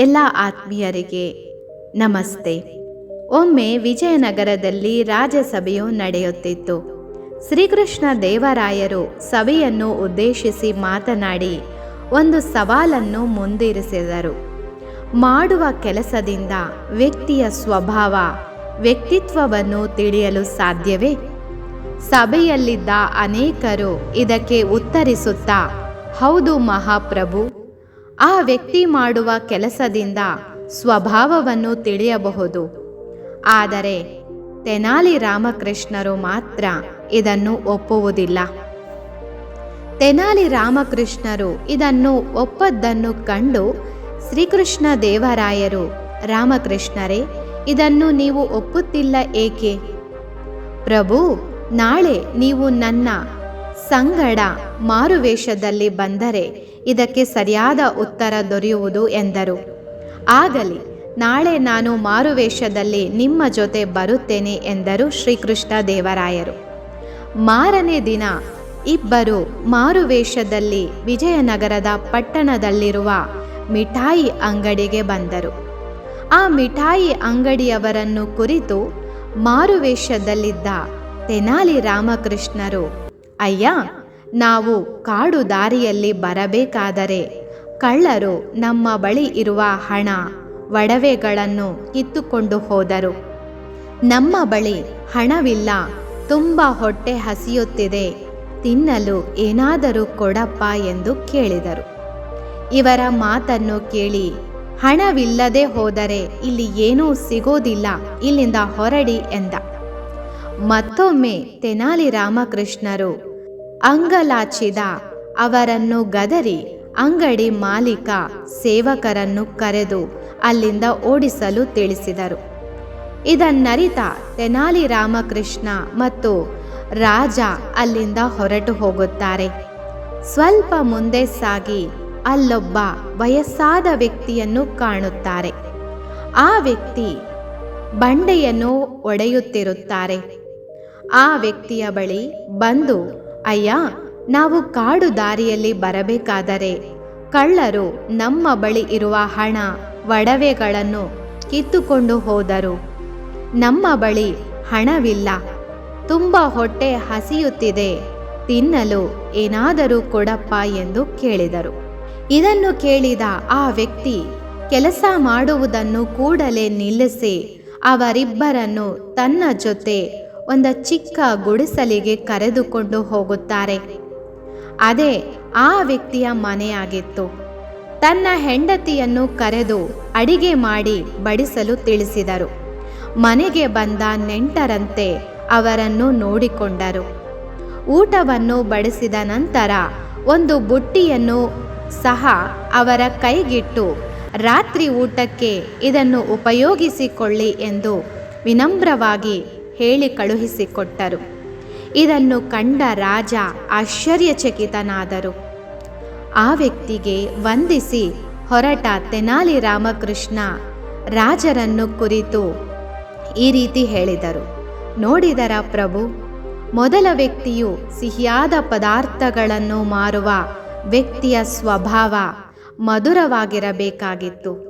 ಎಲ್ಲ ಆತ್ಮೀಯರಿಗೆ ನಮಸ್ತೆ. ಒಮ್ಮೆ ವಿಜಯನಗರದಲ್ಲಿ ರಾಜಸಭೆಯು ನಡೆಯುತ್ತಿತ್ತು. ಶ್ರೀಕೃಷ್ಣ ದೇವರಾಯರು ಸಭೆಯನ್ನು ಉದ್ದೇಶಿಸಿ ಮಾತನಾಡಿ ಒಂದು ಸವಾಲನ್ನು ಮುಂದಿರಿಸಿದರು. ಮಾಡುವ ಕೆಲಸದಿಂದ ವ್ಯಕ್ತಿಯ ಸ್ವಭಾವ, ವ್ಯಕ್ತಿತ್ವವನ್ನು ತಿಳಿಯಲು ಸಾಧ್ಯವೇ? ಸಭೆಯಲ್ಲಿದ್ದ ಅನೇಕರು ಇದಕ್ಕೆ ಉತ್ತರಿಸುತ್ತಾ, ಹೌದು ಮಹಾಪ್ರಭು ಆ ವ್ಯಕ್ತಿ ಮಾಡುವ ಕೆಲಸದಿಂದ ಸ್ವಭಾವವನ್ನು ತಿಳಿಯಬಹುದು. ಆದರೆ ತೆನಾಲಿ ರಾಮಕೃಷ್ಣರು ಮಾತ್ರ ಇದನ್ನು ಒಪ್ಪುವುದಿಲ್ಲ. ತೆನಾಲಿ ರಾಮಕೃಷ್ಣರು ಇದನ್ನು ಒಪ್ಪದ್ದನ್ನು ಕಂಡು ಶ್ರೀಕೃಷ್ಣ ದೇವರಾಯರು, ರಾಮಕೃಷ್ಣರೇ, ಇದನ್ನು ನೀವು ಒಪ್ಪುತ್ತಿಲ್ಲ ಏಕೆ? ಪ್ರಭು, ನಾಳೆ ನೀವು ನನ್ನ ಸಂಗಡ ಮಾರುವೇಷದಲ್ಲಿ ಬಂದರೆ ಇದಕ್ಕೆ ಸರಿಯಾದ ಉತ್ತರ ದೊರೆಯುವುದು ಎಂದರು. ಆಗಲಿ, ನಾಳೆ ನಾನು ಮಾರುವೇಷದಲ್ಲಿ ನಿಮ್ಮ ಜೊತೆ ಬರುತ್ತೇನೆ ಎಂದರು ಶ್ರೀಕೃಷ್ಣ ದೇವರಾಯರು. ಮಾರನೇ ದಿನ ಇಬ್ಬರು ಮಾರುವೇಷದಲ್ಲಿ ವಿಜಯನಗರದ ಪಟ್ಟಣದಲ್ಲಿರುವ ಮಿಠಾಯಿ ಅಂಗಡಿಗೆ ಬಂದರು. ಆ ಮಿಠಾಯಿ ಅಂಗಡಿಯವರನ್ನು ಕುರಿತು ಮಾರುವೇಷದಲ್ಲಿದ್ದ ತೆನಾಲಿ ರಾಮಕೃಷ್ಣರು ಅಯ್ಯ, ನಾವು ಕಾಡು ದಾರಿಯಲ್ಲಿ ಬರಬೇಕಾದರೆ ಕಳ್ಳರು ನಮ್ಮ ಬಳಿ ಇರುವ ಹಣ, ಒಡವೆಗಳನ್ನು ಕಿತ್ತುಕೊಂಡು ಹೋದರು. ನಮ್ಮ ಬಳಿ ಹಣವಿಲ್ಲ, ತುಂಬ ಹೊಟ್ಟೆ ಹಸಿಯುತ್ತಿದೆ, ತಿನ್ನಲು ಏನಾದರೂ ಕೊಡಪ್ಪ ಎಂದು ಕೇಳಿದರು. ಇವರ ಮಾತನ್ನು ಕೇಳಿ ಹಣವಿಲ್ಲದೆ ಹೋದರೆ ಇಲ್ಲಿ ಏನೂ ಸಿಗೋದಿಲ್ಲ, ಇಲ್ಲಿಂದ ಹೊರಡಿ ಎಂದ. ಮತ್ತೊಮ್ಮೆ ತೆನಾಲಿ ರಾಮಕೃಷ್ಣರು ಅಂಗಲಾಚಿದ. ಅವರನ್ನು ಗದರಿ ಅಂಗಡಿ ಮಾಲೀಕ ಸೇವಕರನ್ನು ಕರೆದು ಅಲ್ಲಿಂದ ಓಡಿಸಲು ತಿಳಿಸಿದರು. ಇದನ್ನರಿತ ತೆನಾಲಿ ರಾಮಕೃಷ್ಣ ಮತ್ತು ರಾಜ ಅಲ್ಲಿಂದ ಹೊರಟು ಹೋಗುತ್ತಾರೆ. ಸ್ವಲ್ಪ ಮುಂದೆ ಸಾಗಿ ಅಲ್ಲೊಬ್ಬ ವಯಸ್ಸಾದ ವ್ಯಕ್ತಿಯನ್ನು ಕಾಣುತ್ತಾರೆ. ಆ ವ್ಯಕ್ತಿ ಬಂಡೆಯನ್ನು ಒಡೆಯುತ್ತಿರುತ್ತಾರೆ. ಆ ವ್ಯಕ್ತಿಯ ಬಳಿ ಬಂದು ಅಯ್ಯ, ನಾವು ಕಾಡು ದಾರಿಯಲ್ಲಿ ಬರಬೇಕಾದರೆ ಕಳ್ಳರು ನಮ್ಮ ಬಳಿ ಇರುವ ಹಣ, ಒಡವೆಗಳನ್ನು ಕಿತ್ತುಕೊಂಡು ಹೋದರು. ನಮ್ಮ ಬಳಿ ಹಣವಿಲ್ಲ. ತುಂಬ ಹೊಟ್ಟೆ ಹಸಿಯುತ್ತಿದೆ. ತಿನ್ನಲು ಏನಾದರೂ ಕೊಡಪ್ಪ ಎಂದು ಕೇಳಿದರು. ಇದನ್ನು ಕೇಳಿದ ಆ ವ್ಯಕ್ತಿ ಕೆಲಸ ಮಾಡುವುದನ್ನು ಕೂಡಲೇ ನಿಲ್ಲಿಸಿ ಅವರಿಬ್ಬರನ್ನು ತನ್ನ ಜೊತೆ ಒಂದು ಚಿಕ್ಕ ಗುಡಿಸಲಿಗೆ ಕರೆದುಕೊಂಡು ಹೋಗುತ್ತಾರೆ. ಅದೇ ಆ ವ್ಯಕ್ತಿಯ ಮನೆಯಾಗಿತ್ತು. ತನ್ನ ಹೆಂಡತಿಯನ್ನು ಕರೆದು ಅಡಿಗೆ ಮಾಡಿ ಬಡಿಸಲು ತಿಳಿಸಿದರು. ಮನೆಗೆ ಬಂದ ನೆಂಟರಂತೆ ಅವರನ್ನು ನೋಡಿಕೊಂಡರು. ಊಟವನ್ನು ಬಡಿಸಿದ ನಂತರ ಒಂದು ಬುಟ್ಟಿಯನ್ನು ಸಹ ಅವರ ಕೈಗಿಟ್ಟು, ರಾತ್ರಿ ಊಟಕ್ಕೆ ಇದನ್ನು ಉಪಯೋಗಿಸಿಕೊಳ್ಳಿ ಎಂದು ವಿನಮ್ರವಾಗಿ ಹೇಳಿ ಕಳುಹಿಸಿಕೊಟ್ಟರು. ಇದನ್ನು ಕಂಡ ರಾಜ ಆಶ್ಚರ್ಯಚಕಿತನಾದರು. ಆ ವ್ಯಕ್ತಿಗೆ ವಂದಿಸಿ ಹೊರಟ ತೆನಾಲಿ ರಾಮಕೃಷ್ಣ ರಾಜರನ್ನು ಕುರಿತು ಈ ರೀತಿ ಹೇಳಿದರು. ನೋಡಿದರ ಪ್ರಭು, ಮೊದಲ ವ್ಯಕ್ತಿಯು ಸಿಹಿಯಾದ ಪದಾರ್ಥಗಳನ್ನು ಮಾರುವ ವ್ಯಕ್ತಿಯ ಸ್ವಭಾವ ಮಧುರವಾಗಿರಬೇಕಾಗಿತ್ತು.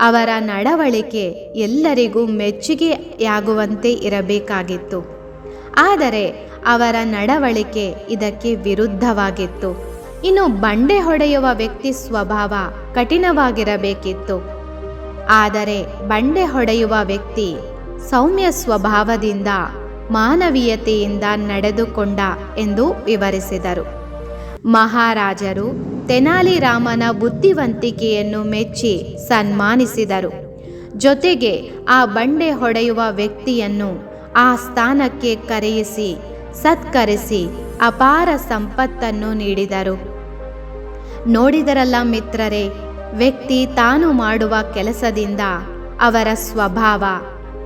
ಅವರ ನಡವಳಿಕೆ ಎಲ್ಲರಿಗೂ ಮೆಚ್ಚುಗೆಯಾಗುವಂತೆ ಇರಬೇಕಾಗಿತ್ತು. ಆದರೆ ಅವರ ನಡವಳಿಕೆ ಇದಕ್ಕೆ ವಿರುದ್ಧವಾಗಿತ್ತು. ಇನ್ನು ಬಂಡೆ ಹೊಡೆಯುವ ವ್ಯಕ್ತಿ ಸ್ವಭಾವ ಕಠಿಣವಾಗಿರಬೇಕಿತ್ತು. ಆದರೆ ಬಂಡೆ ಹೊಡೆಯುವ ವ್ಯಕ್ತಿ ಸೌಮ್ಯ ಸ್ವಭಾವದಿಂದ, ಮಾನವೀಯತೆಯಿಂದ ನಡೆದುಕೊಂಡ ಎಂದು ವಿವರಿಸಿದರು. ಮಹಾರಾಜರು ತೆನಾಲಿ ರಾಮನ ಬುದ್ಧಿವಂತಿಕೆಯನ್ನು ಮೆಚ್ಚಿ ಸನ್ಮಾನಿಸಿದರು. ಜೊತೆಗೆ ಆ ಬಂಡೆ ಹೊಡೆಯುವ ವ್ಯಕ್ತಿಯನ್ನು ಆ ಸ್ಥಾನಕ್ಕೆ ಕರೆಯಿಸಿ, ಸತ್ಕರಿಸಿ ಅಪಾರ ಸಂಪತ್ತನ್ನು ನೀಡಿದರು. ನೋಡಿದರಲ್ಲ ಮಿತ್ರರೇ, ವ್ಯಕ್ತಿ ತಾನು ಮಾಡುವ ಕೆಲಸದಿಂದ ಅವರ ಸ್ವಭಾವ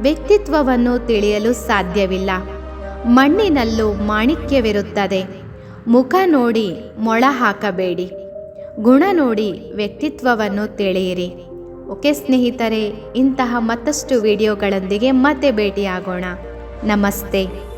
ವ್ಯಕ್ತಿತ್ವವನ್ನು ತಿಳಿಯಲು ಸಾಧ್ಯವಿಲ್ಲ. ಮಣ್ಣಿನಲ್ಲೂ ಮಾಣಿಕ್ಯವಿರುತ್ತದೆ. ಮುಖ ನೋಡಿ ಮೊಳ ಹಾಕಬೇಡಿ ಗುಣ ನೋಡಿ ವ್ಯಕ್ತಿತ್ವವನ್ನು ತಿಳಿಯಿರಿ. ಓಕೆ ಸ್ನೇಹಿತರೆ ಇಂತಹ ಮತ್ತಷ್ಟು ವಿಡಿಯೋಗಳೊಂದಿಗೆ ಮತ್ತೆ ಭೇಟಿಯಾಗೋಣ. ನಮಸ್ತೆ.